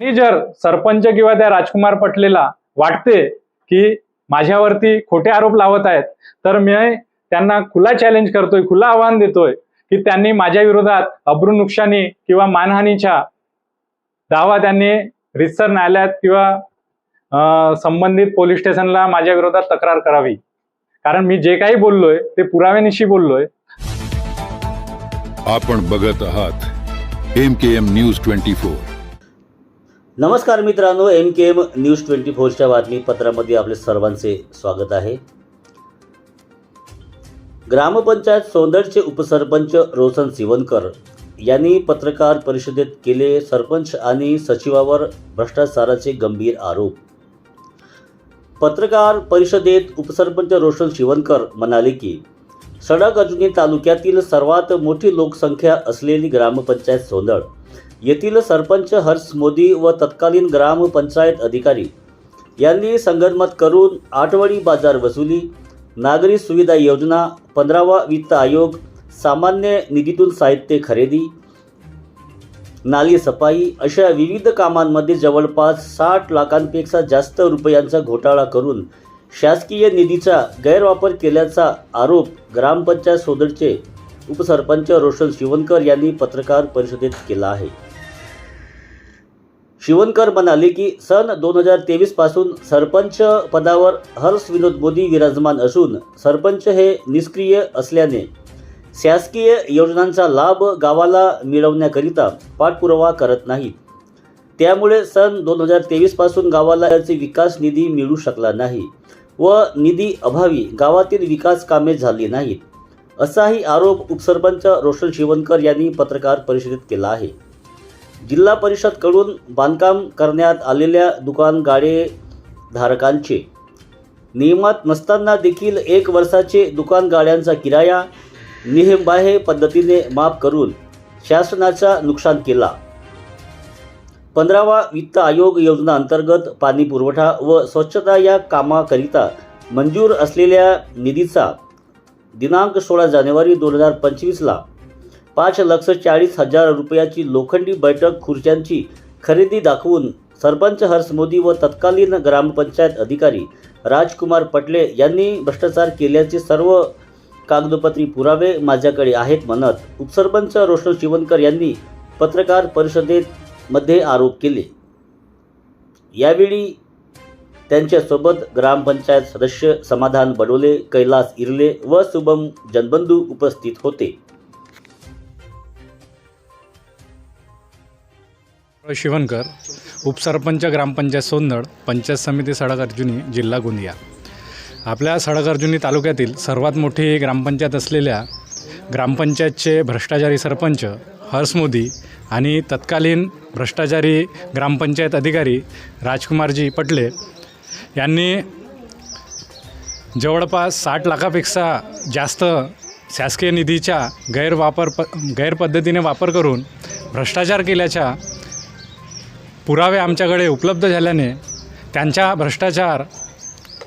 मी जर सरपंच किंवा त्या राजकुमार पटलेला वाटते की माझ्यावरती खोटे आरोप लावत आहेत तर मी त्यांना खुला चॅलेंज करतोय खुला आव्हान देतोय की त्यांनी माझ्या विरोधात अब्रू नुकसानी किंवा मानहानीच्या दावा त्यांनी रितसर न्यायालयात किंवा संबंधित पोलीस स्टेशनला माझ्या विरोधात तक्रार करावी. कारण मी जे काही बोललोय ते पुराव्यानिशी बोललोय. आपण बघत आहात M K M news twenty four नमस्कार मित्रांनो M K M news twenty फोरच्या बातमीपत्रामध्ये आपले सर्वांचे स्वागत आहे. ग्रामपंचायत सोंदडचे उपसरपंच रोशन सिवनकर यांनी पत्रकार परिषदेत केले सरपंच आणि सचिवावर भ्रष्टाचाराचे गंभीर आरोप. पत्रकार परिषदेत उपसरपंच रोशन शिवनकर म्हणाले की सडक अजुनी तालुक्यातील सर्वात मोठी लोकसंख्या असलेली ग्रामपंचायत सोंदड येथील सरपंच हर्ष मोदी व तत्कालीन ग्रामपंचायत अधिकारी यांनी संगनमत करून आठवडी बाजार वसुली नागरी सुविधा योजना पंधरावा वित्त आयोग सामान्य निधीतून साहित्य खरेदी नाली सफाई अशा विविध कामांमध्ये जवळपास साठ लाखांपेक्षा जास्त रुपयांचा घोटाळा करून शासकीय निधीचा गैरवापर केल्याचा आरोप ग्रामपंचायत सोदरचे उपसरपंच रोशन शिवनकर यांनी पत्रकार परिषदेत केला आहे. शिवनकर म्हणाले की सन दोन हजार तेवीसपासून सरपंच पदावर हर्ष विनोद मोदी विराजमान असून सरपंच हे निष्क्रिय असल्याने शासकीय योजनांचा लाभ गावाला मिळवण्याकरिता पाठपुरावा करत नाहीत त्यामुळे सन दोन हजार तेवीसपासून गावाला याचे विकास निधी मिळू शकला नाही व निधी अभावी गावातील विकास कामे झाली नाहीत. असाही आरोप उपसरपंच रोशन शिवनकर यांनी पत्रकार परिषदेत केला आहे. जिल्हा परिषदकडून बांधकाम करण्यात आलेल्या दुकान गाडे धारकांचे नियमात नसताना देखील एक वर्षाचे दुकान गाड्यांचा किराया नियमबाह्य पद्धतीने माफ करून शासनाचा नुकसान केला. पंधरावा वित्त आयोग योजना अंतर्गत पाणी पुरवठा व स्वच्छता या कामाकरिता मंजूर असलेल्या निधीचा दिनांक सोळा जानेवारी दोन हजार पंचवीसला पाच लक्ष चाळीस हजार रुपयाची लोखंडी बैठक खुर्च्यांची खरेदी दाखवून सरपंच हर्ष मोदी व तत्कालीन ग्रामपंचायत अधिकारी राजकुमार पटले यांनी भ्रष्टाचार केल्याचे सर्व कागदोपत्री पुरावे माझ्याकडे आहेत म्हणत उपसरपंच रोशन शिवनकर यांनी पत्रकार परिषदेत मध्ये आरोप केले. यावेळी त्यांच्यासोबत ग्रामपंचायत सदस्य समाधान बडोले कैलास इरले व शुभम जनबंधू उपस्थित होते. शिवनकर उपसरपंच ग्रामपंचायत सोंदड पंचायत समिती सडक अर्जुनी जिल्हा गोंदिया. आपल्या सडक अर्जुनी तालुक्यातील सर्वात मोठी ग्रामपंचायत असलेल्या ग्रामपंचायतचे भ्रष्टाचारी सरपंच हर्ष मोदी आणि तत्कालीन भ्रष्टाचारी ग्रामपंचायत अधिकारी राजकुमारजी पटले यांनी जवळपास साठ लाखापेक्षा जास्त शासकीय निधीच्या गैरवापर प गैरपद्धतीने वापर करून भ्रष्टाचार केल्याच्या पुरावे आमच्याकडे उपलब्ध झाल्याने त्यांचा भ्रष्टाचार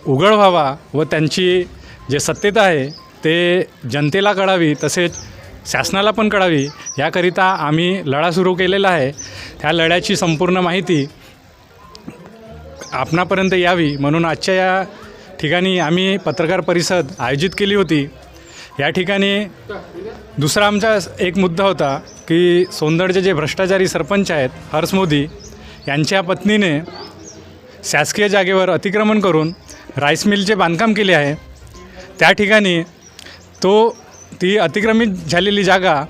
उघड व्हावा व त्यांची जे सत्तेत आहे ते जनतेला कळावी तसेच शासनाला पण कळावी याकरिता आम्ही लढा सुरू केलेला आहे. त्या लढ्याची संपूर्ण माहिती आपणापर्यंत यावी म्हणून आजच्या या ठिकाणी आम्ही पत्रकार परिषद आयोजित केली होती. या ठिकाणी दुसरा आमचा एक मुद्दा होता की सोंदडचे जे भ्रष्टाचारी सरपंच आहेत हर्ष मोदी यांच्या पत्नीने शासकीय जागेवर अतिक्रमण करून राईस मिलचे बांधकाम केले आहे. त्या ठिकाणी तो ती अतिक्रमित झालेली जागा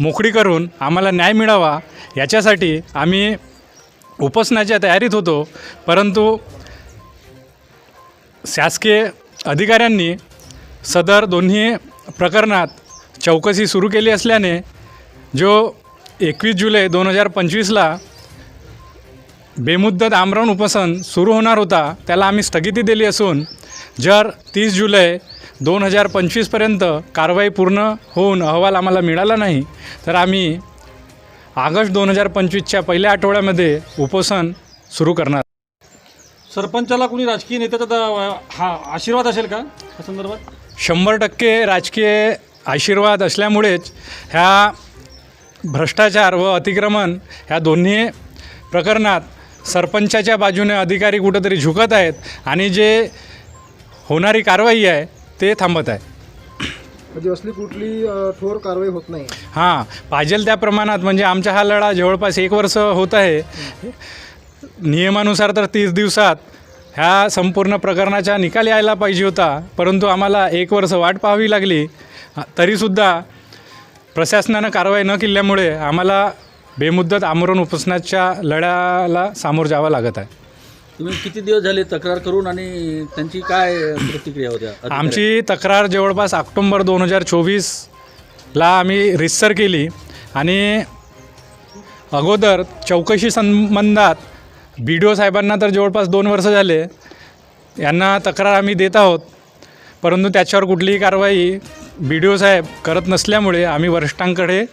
मोकळी करून आम्हाला न्याय मिळावा याच्यासाठी आम्ही उपोषणाच्या तयारीत होतो परंतु शासकीय अधिकाऱ्यांनी सदर दोन्ही प्रकरणात चौकशी सुरू केली असल्याने जो एकवीस जुलै दोन हजार पंचवीसला बेमुद्दत आमरण उपोषण सुरू होणार होता त्याला आम्ही स्थगिती दिली असून जर तीस जुलै दोन हजार पंचवीसपर्यंत कारवाई पूर्ण होऊन अहवाल आम्हाला मिळाला नाही तर आम्ही ऑगस्ट दोन हजार पंचवीसच्या पहिल्या आठवड्यामध्ये उपोषण सुरू करणार. सरपंचाला कोणी राजकीय नेत्याचा हा आशीर्वाद असेल का? या संदर्भात? शंभर टक्के राजकीय आशीर्वाद असल्यामुळेच ह्या भ्रष्टाचार व अतिक्रमण ह्या दोन्ही प्रकरणात सरपंचाच्या बाजूने अधिकारी कुठंतरी झुकत आहेत आणि जे होणारी कारवाई आहे ते थांबत आहे. म्हणजे असली कुठली अ, ठोर कारवाई होत नाही. हां पाहिजेल त्या प्रमाणात म्हणजे आमचा हा लढा जवळपास एक वर्ष होत आहे. नियमानुसार तर तीस दिवसात ह्या संपूर्ण प्रकरणाचा निकाल यायला पाहिजे होता परंतु आम्हाला एक वर्ष वाट पाहावी लागली. तरीसुद्धा प्रशासनानं कारवाई न केल्यामुळे आम्हाला बेमुद्दत आमरण उपोषणाच्या लढ्याला सामोर जावं लागत आहे. तुम्ही किती दिवस झाले तक्रार करून आणि त्यांची काय प्रतिक्रिया होत्या? आमची तक्रार जवळपास ऑक्टोंबर दोन हजार चोवीसला आम्ही रिसर केली आणि अगोदर चौकशी संबंधात बी डी ओ साहेबांना तर जवळपास दोन वर्ष झाले. यांना तक्रार आम्ही देत आहोत. परंतु त्याच्यावर कुठलीही कारवाई बी डी ओ साहेब करत नसल्यामुळे आम्ही वरिष्ठांकडे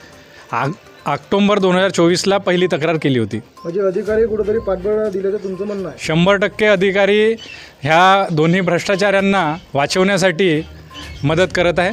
आग ऑक्टोंबर दोन हजार चोवीसला पहिली तक्रार केली होती. म्हणजे अधिकारी कुठेतरी पाठबळ दिल्याचं तुमचं म्हणणं आहे. शंभर टक्के अधिकारी ह्या दोन्ही भ्रष्टाचाऱ्यांना वाचवण्यासाठी मदत करत आहे